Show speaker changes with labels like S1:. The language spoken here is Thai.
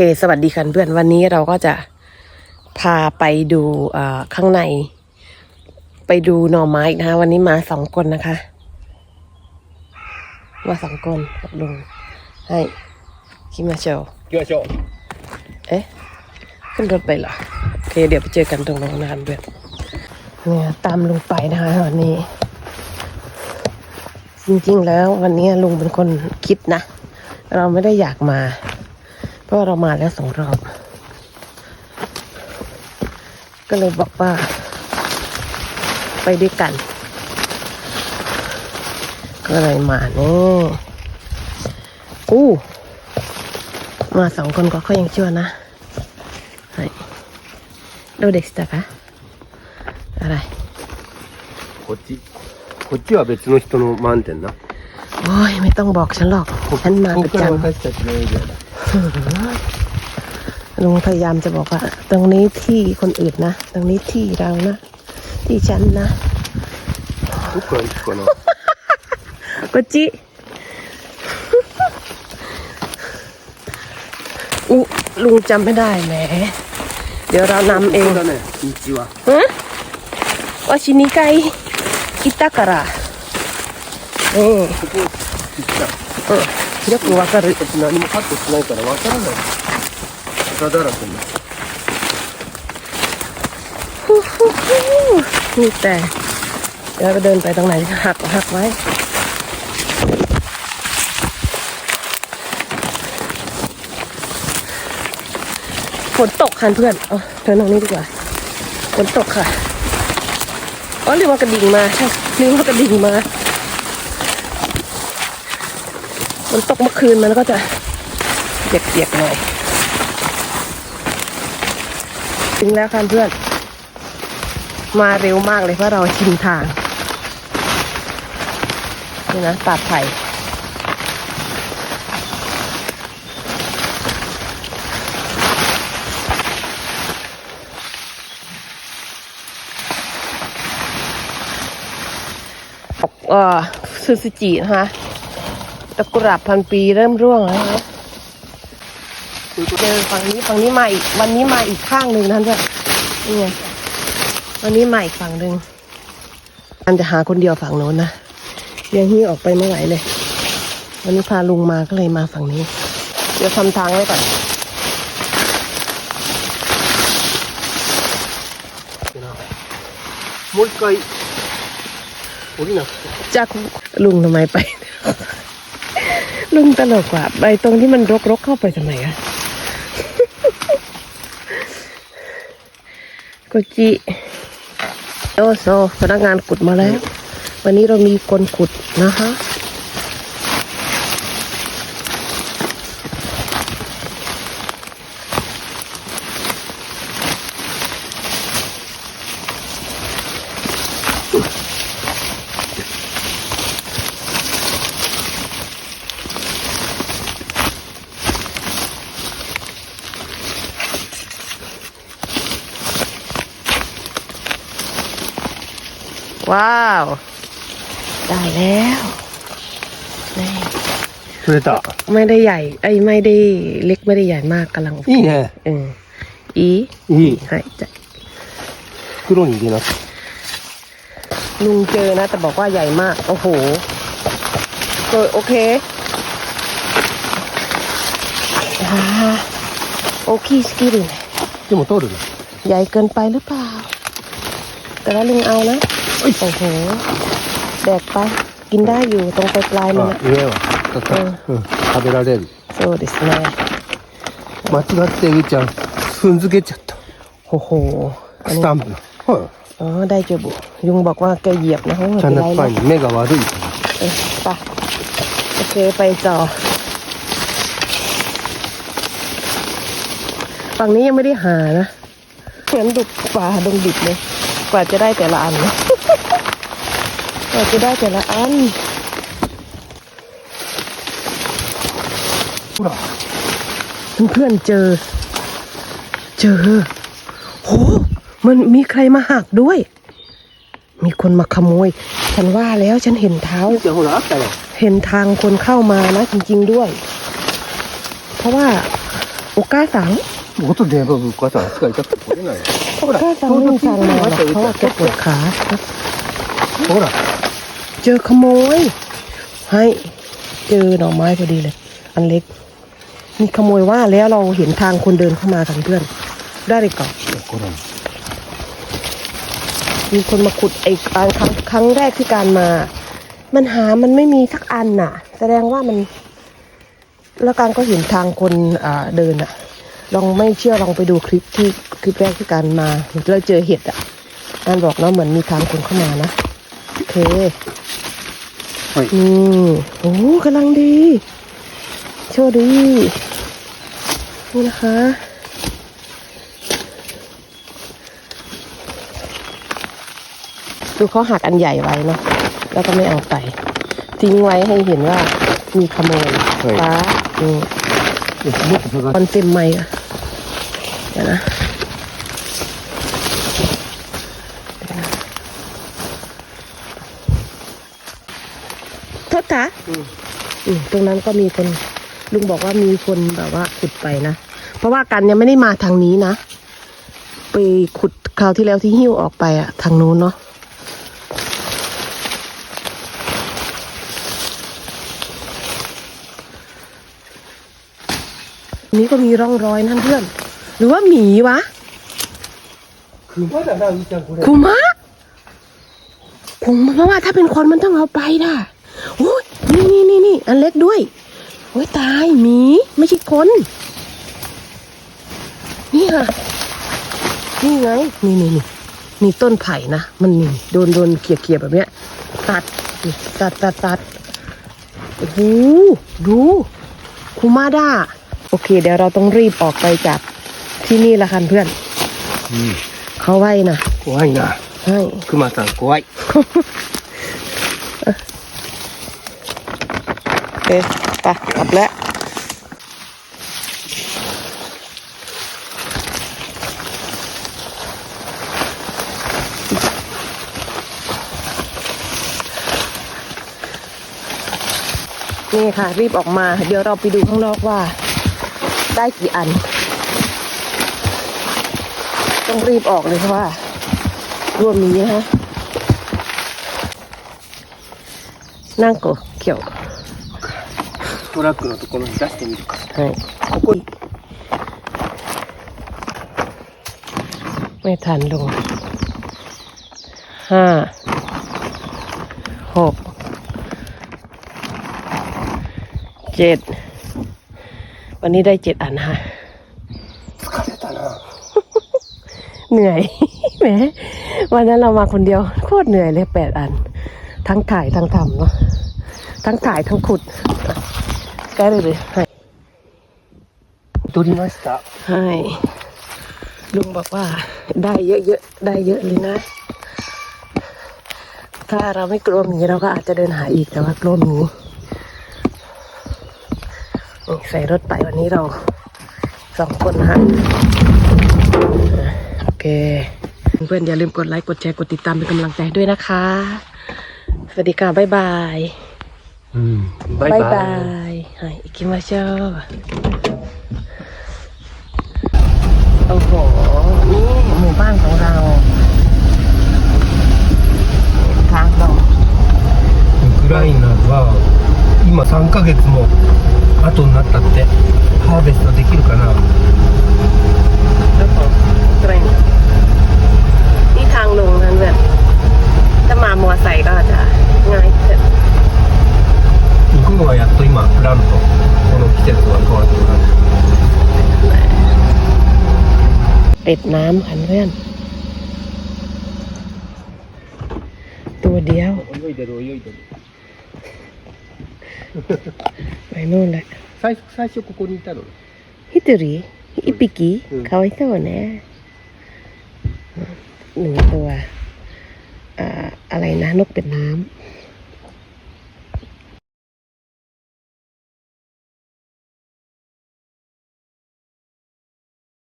S1: เคสวัสดีค่ะเพื่อนวันนี้เราก็จะพาไปดูข้างใน ไปดูหน่อไม้นะคะ วันนี้มาสองคนนะคะ มาสองคนลุงให้คิมาโช
S2: คิมาโช
S1: เอ๊ะขึ้นรถไปเหรอโอเค เดี๋ยวไปเจอกันตรงโรงงานเพื่อนเนี่ยตามลุงไปนะคะวันนี้ จริงๆแล้ววันนี้ลุงเป็นคนคิดนะ เราไม่ได้อยากมา เพราะเรามาแล้วสองรอบ ก็เลยบอกว่า ไปด้วยกัน ก็เลยมาเนี่ยอู้มาสองคนก็ค่อยยังชั่วนะはいどうでしたかอะไร
S2: こっちこっちは別の人の満点な
S1: โอ้ยไม่ต้องบอกฉันหรอก ฉันมา
S2: こ
S1: ป
S2: こ
S1: ระ
S2: から
S1: จำ
S2: 私たちのエリアだ
S1: ลุงพยายามจะบอกว่า ตรงนี้ที่คนอื่นนะ ตรงนี้ที่เรานะ ที่ฉันนะ
S2: どっから行くかな
S1: กุจิอุลุงจำไม่ได้แหม เดี๋ยวเรานำเอง
S2: そうだね道は
S1: ฮะวาชินิไกอิตาการะเออ
S2: ここ行った
S1: うん よくわかる
S2: こっち何もカットしないからわからない草だらけになって
S1: ฮู้ฮู้ฮู้นี่แต่เดี๋ยวเราเดินไปตรงไหนหักก็หักไว้ ฝนตกค่ะเพื่อนเอาเดินตรงนี้ดีกว่า ฝนตกค่ะ อ๋อลืมว่ากระดิ่งมาใช่ลืมว่ากระดิ่งมา นตกเมื่อคืนมันก็จะเปียกๆหน่อยถึงแล้วค่ะเพื่อน มาเร็วมากเลยเพราะเราชินทางนี่นะตัดไผ่เอ่อซูซูจินะคะ ตะกุหาบพันปีเริ่มร่วงแล้วเจอฝั่งนี้ฝั่งนี้มาอีก วันนี้มาอีกข้างหนึ่งนั่นด้วยนี่ไงวันนี้มาอีกฝั่งหนึ่งอันจะหาคนเดียวฝั่งโน้นนะยังฮี่ออกไปไม่ไหวเลย วันนี้พาลุงมาก็เลยมาฝั่งนี้ เดี๋ยวทำทางไว้ก่อน
S2: มุดไกล
S1: จ้ากลุงทำไมไป ลุงตลกกว่าใบตรงที่มันรกๆเข้าไปทำไมอะโกจิโอโซพนักงานขุดมาแล้ว วันนี้เรามีคนขุดนะคะ ว้าว ได้แล้วนี่
S2: 取れた
S1: ไม่ได้ใหญ่ ไอ้ยไม่ได้เล็กไม่ได้ใหญ่มากกำลังโอเค
S2: いいね
S1: เอออี
S2: いい
S1: ให้จะ
S2: 袋に入れなくて
S1: ลุงเจอนะ แต่บอกว่าใหญ่มาก โอ้โหก็โอเคอ่าโอเคสกิลเลย
S2: でも通るな
S1: ใหญ่เกินไปหรือเปล่า แต่ว่าลุงเอานะ โอ้โหแดกไป กินได้อยู่ตรงปลายปลายๆมัน
S2: あ
S1: นะ
S2: 上はかかうん食べられる
S1: โซดิสนะ
S2: 間違ってうーちゃん踏んづけちゃった
S1: โอ้โหอัน
S2: ス
S1: นี้
S2: タンプのはい
S1: อ๋อ ได้เจอบุยุงบอกว่าแกเหยียบนะเขาไม่
S2: チャ
S1: เป็น
S2: ン
S1: ไร
S2: ネルパ
S1: นะ
S2: イに目が悪いから
S1: เออไปโอเคไปต่อ ฝั่งนี้ยังไม่ได้หานะเหมือนดุกป่าดงดิบเลย กว่าจะได้แต่ละอัน กว่าจะได้แต่ละอันเพื่อนเจอ เจอ โห มันมีใครมาหักด้วย มีคนมาขโมย ฉันว่าแล้วฉันเห็นเท้า เห็นทางคนเข้ามานะจริง ๆด้วย เพราะว่า โอกาสัง
S2: โอ้ตัวเดียว
S1: โอกาสังเคยจะไม่ได้ รอกเพราะว่าแกปวดขา
S2: ほら
S1: เจอขโมย ให้เจอหน่อไม้พอดีเลย อันเล็ก มีขโมยว่าแล้วเราเห็นทางคนเดินเข้ามากันเพื่อน ได้เลยก่อน
S2: これ
S1: มีคนมาขุดไอ้ครั้งครั้งครั้งแรกที่การมา มันหามันไม่มีสักอันน่ะ แสดงว่ามัน แล้วการก็เห็นทางคนอ่าเดินอ่ะ ลองไม่เชื่อลองไปดูคลิปที่คลิปแรกที่การมาเราเจอเห็ดอะนั่นบอกเนาะเหมือนมีทามคนเข้ามานะโอเคนี่โอ้กำลังดีโชคดีนี่นะคะดูเขาหักอันใหญ่ไว้เนาะแล้วก็ไม่เอาไป ทิ้งไว้ให้เห็นว่ามีขโมยฟ้าอืมมันเต็มไหมอะ ดี๋ยวนะโทษค่ะอืมตรงนั้นก็มีคนลุงบอกว่ามีคนแบบว่าขุดไปนะ เพราะว่ากันยังไม่ได้มาทางนี้นะ ไปขุดคราวที่แล้วที่หิ้วออกไปอะทางนู้นเนาะนี้ก็มีร่องรอยนั่นเพื่อน หรือว่าหมีวะ
S2: 熊だなうーちゃんこれ
S1: คุมะคงเพราะว่าถ้าเป็นคนมันต้องเอาไปนะโอ้ยนี่นี่นี่นี่อันเล็กด้วยโอ้ยตายหมีไม่ใช่คน นี่ค่ะ นี่ไง นี่นี่นี่นี่ต้นไผ่นะ มันนี่โดนโดนเขี่ยเขี่ยแบบเนี้ย ตัดนี่ตัดตัดตัดโอ้โหดูคุมาด้าโอเค เดี๋ยวเราต้องรีบออกไปจาก ที่นี่ละคันเพื่อน
S2: うん
S1: เขาไว้นะ
S2: 怖いな
S1: ให้
S2: 熊さん怖い
S1: โอเคไปกลับแล้วนี่ค่ะ รีบออกมา เดี๋ยวเราไปดูข้างนอกว่า ได้กี่อัน ต้องรีบออกเลยเพราะว่า รวมนี้นะคะนั่งโกเขียว
S2: トラックのところに出してみるか
S1: はい。ここに。ไม่ทันลง ห้า หก เจ็ด วันนี้ได้เจ็ดอันค่ะ เหนื่อยแหมวันนั้นเรามาคนเดียวโคตรเหนื่อยเลยแปดอัน ทั้งถ่ายทั้งทำเนาะทั้งถ่ายทั้งขุดแก้เลยเลยดูดี
S2: มากสัก
S1: ใช่ลุงบอกว่าได้เยอะๆได้เยอะเลยนะ ถ้าเราไม่กลัวหมีเราก็อาจจะเดินหาอีกแต่ว่ากลัวหมีใส่รถไปวันนี้เราสองคนฮะ เค เพื่อนๆอย่าลืมกดไลค์ กดแชร์ กดติดตามเป็นกำลังใจด้วยนะคะ สวัสดีค่ะ บ๊ายบาย
S2: うんバイバイ
S1: バイバイ。はい、行きましょう。โอ้โห นี่หมู่บ้านของเรา ทางเรา
S2: ウクライナは今3ヶ月も後になったってハーベストできるかな ランとこの季節は変わってくる
S1: เป็ดน้ำคันเพื่อน ตัวเดียว
S2: 泳いでる泳いでる
S1: ไปนู่นแหละ
S2: 最初最初ここにいたのね
S1: ฮิตริอิปิกิ
S2: อืม
S1: เขาไว้ตัวนะหนึ่งตัว อ่า อะไรนะ นกเป็ดน้ำ